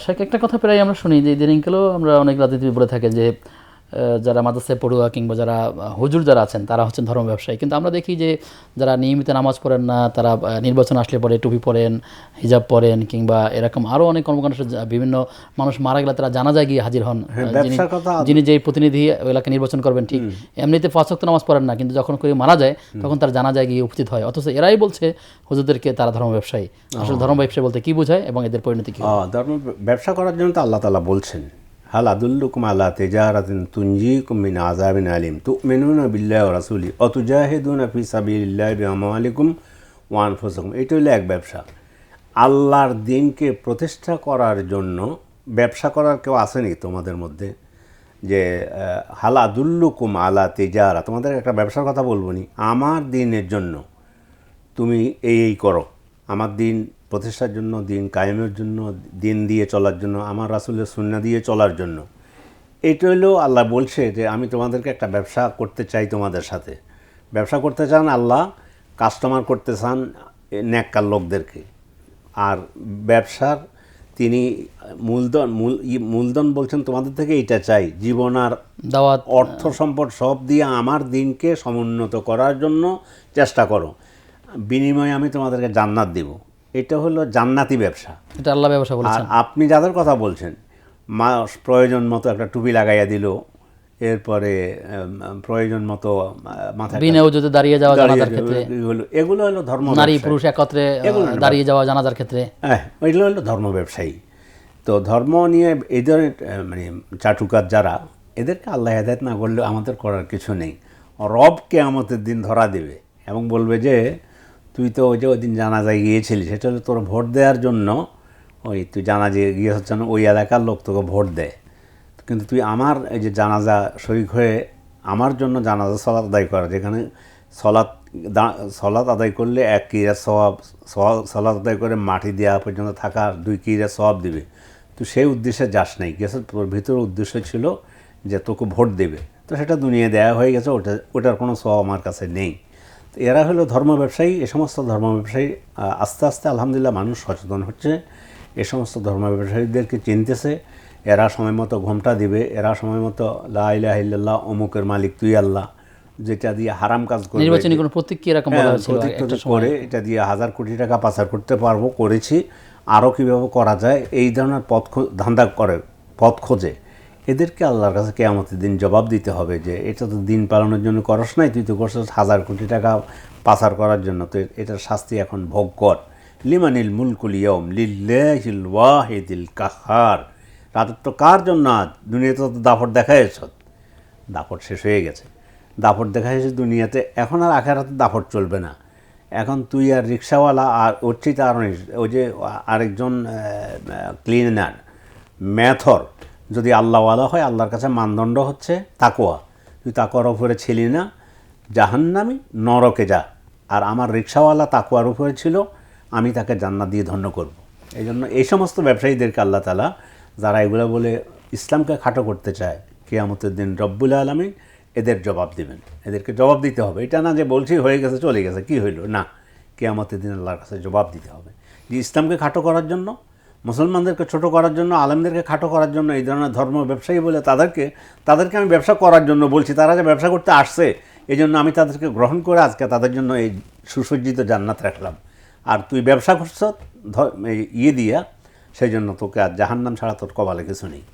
শেখ একটা কথা প্রায় আমরা শুনি যে ইদানিংকালেও আমরা অনেক রাজনীতি বলে থাকে যে যারা মাদ্রাসায় পড়ুয়া কিংবা যারা হুজুর যারা আছেন তারা হচ্ছেন ধর্ম ব্যবসায়ী। কিন্তু আমরা দেখি যে যারা নিয়মিত নামাজ পড়েন না তারা নির্বাচন আসলে পরে টুপি পরেন হিজাব পরেন কিংবা এরকম আরও অনেক কর্মকাণ্ড বিভিন্ন মানুষ মারা গেলে তারা জানাজায় গিয়ে হাজির হন হ্যাঁ, যিনি- যেই প্রতিনিধি এলাকা নির্বাচন করবেন ঠিক এমনিতে পাঁচ নামাজ পড়েন না কিন্তু যখন কেউ মারা যায় তখন তার জানা যায় গিয়ে উপস্থিত হয়। অথচ এরাই বলছে হুজুরদেরকে তারা ধর্ম ব্যবসায়ী। আসলে ধর্ম ব্যবসায়ী বলতে কি বোঝায় এবং এদের পরিণতি কি? ধর্ম ব্যবসা করার জন্য তো আল্লাহ তালা বলছেন। হাল আদুল্লুকুম আল্লাহ তেজারাতিন তুঞ্জি কুমিন আজাবিন আলিম তু মেনুন বিল্লাহ রাসুলি অতুজাহিদুন ফি সাবিল্লাহ বিআমালিকুম ওয়ান ফুসুকুম এটা হলো এক ব্যবসা। আল্লাহর দিনকে প্রতিষ্ঠা করার জন্য ব্যবসা করার কেউ আসেনি তোমাদের মধ্যে? যে আহ, হাল আদুল্লুকুম আলা তেজারা। তোমাদের একটা ব্যবসার কথা বলব নি। আমার দিনের জন্য তুমি এই এই করো। আমার দিন প্রতিষ্ঠার জন্য দিন কায়েমের জন্য দিন দিয়ে চলার জন্য আমার রাসুলের সুন্না দিয়ে চলার জন্য। এটা হলো আল্লাহ বলছে যে আমি তোমাদেরকে একটা ব্যবসা করতে চাই তোমাদের সাথে। ব্যবসা করতে চান আল্লাহ কাস্টমার করতে চান ন্যাক্কার লোকদেরকে। আর ব্যবসার তিনি মূলধন মূল মূলধন বলছেন তোমাদের থেকে এইটা চাই। জীবন আর দাওয়াত। অর্থ সম্পদ সব দিয়ে আমার দিনকে সমুন্নত করার জন্য চেষ্টা করো। বিনিময়ে আমি তোমাদেরকে জান্নাত দেব। এটা হলো জান্নাতি ব্যবসা। এটা আল্লাহ ব্যবসা বলেছেন। আপনি যাদের কথা বলছেন মা প্রয়োজন মতো একটা টুপি লাগাইয়া দিল এরপরে প্রয়োজন মতো মাথায় বিনা উজুতে দাঁড়িয়ে যাওয়া জানাজার ক্ষেত্রে। এগুলো এগুলো হলো ধর্ম নারী পুরুষ একত্রে দাঁড়িয়ে যাওয়া জানাজার ক্ষেত্রে। হ্যাঁ এগুলো হলো ধর্ম ব্যবসায়ী। তো ধর্ম নিয়ে এদের আহ, মানে চাটুকার যারা এদেরকে আল্লাহ হেদায়ত না করলে আমাদের করার কিছু নেই। রবকে আমাদের দিন ধরা দেবে এবং বলবে যে তুই তো ওই যে ওই দিন জানাজায় গিয়েছিলি, সেটা হলো তোর ভোট দেওয়ার জন্য ওই তুই জানাজে গিয়ে হচ্ছে ওই এলাকার লোক তোকে ভোট দেয়। কিন্তু তুই আমার এই যে জানাজা শরিক হয়ে আমার জন্য জানাজা সলাৎ আদায় করা, যেখানে সলাৎ সলাৎ আদায় করলে এক কিরা সবাব সলাৎ আদায় করে মাটি দেওয়া পর্যন্ত থাকা দুই কিরা সবাব দিবে। তো সেই উদ্দেশ্যে যাস নাই গেছে তোর ভিতরে উদ্দেশ্য ছিল যে তোকে ভোট দেবে। তো সেটা দুনিয়া দেওয়া হয়ে গেছে, ওটা, ওটার কোনো সব আমার কাছে নেই। এরা হলো ধর্ম ব্যবসায়ী এ সমস্ত ধর্ম ব্যবসায়ী আস্তে আস্তে আলহামদুলিল্লাহ মানুষ সচেতন হচ্ছে। এ সমস্ত ধর্ম ব্যবসায়ীদেরকে চিনতেছে। এরা সময় মতো ঘোমটা দিবে। এরা সময় মতো লাহ অমুকের মালিক তুই আল্লাহ যেটা দিয়ে হারাম কাজ করবে। নির্বাচনী কোনো প্রতীক এরকম বলা হ্যাঁ, করে এটা দিয়ে হাজার কোটি টাকা পাচার করতে পারব করেছি। আরও কীভাবে করা যায় এই ধরনের পথ খো- ধান্দা করে পথ খোঁজে। এদেরকে আল্লাহর কাছে কেয়ামতের দিন জবাব দিতে হবে যে, এটা তো দিন পালনের জন্য করস নাই, তুই তো করছিস হাজার কোটি টাকা পাচার করার জন্য, তো এটার শাস্তি এখন ভোগ কর। লিমানিল মুলকুল ইয়ম লিল্লাহিল ওয়াহিদিল কাহার। রাজত্ব কার জন্য আজ? দুনিয়াতে তো দাফট দেখা এসছ। দাপট শেষ হয়ে গেছে। দাপট দেখা এসে দুনিয়াতে, এখন আর আখের হাতে দাপট চলবে না। এখন তুই আর রিক্সাওয়ালা আর ওর চেয়ে আর ওই যে আরেকজন ক্লিনার ম্যাথর যদি আল্লাহওয়ালা হয়, আল্লাহর কাছে মানদণ্ড হচ্ছে তাকোয়া তুই তাকোয়ার উপরে ছিলি না, জাহান্নামি নরকে যা। আর আমার রিক্সাওয়ালা তাকোয়ার উপরে ছিল, আমি তাকে জান্নাত দিয়ে ধন্য করব। এই জন্য এই সমস্ত ব্যবসায়ীদেরকে আল্লাহ তালা যারা এগুলো বলে ইসলামকে খাটো করতে চায়, কেয়ামতের দিন রব্বুল আলমী এদের জবাব দিবেন। এদেরকে জবাব দিতে হবে। এটা না যে বলছি হয়ে গেছে, চলে গেছে, কি হইল? না। কেয়ামতের দিন আল্লাহর কাছে জবাব দিতে হবে। যে ইসলামকে খাটো করার জন্য মুসলমানদেরকে ছোট করার জন্য, আলেমদেরকে খাটো করার জন্য, এই ধরনের ধর্ম ব্যবসায়ী বলে তাদেরকে তাদেরকে আমি ব্যবসা করার জন্য বলছি। তারা যে ব্যবসা করতে আসছে এই জন্য আমি তাদেরকে গ্রহণ করে আজকে তাদের জন্য এই সুসজ্জিত জান্নাত রাখলাম। আর তুই ব্যবসা করছ ইয়ে দিয়া, সেই জন্য তোকে আর জাহান্নাম ছাড়া তোর কবালে কিছু নেই।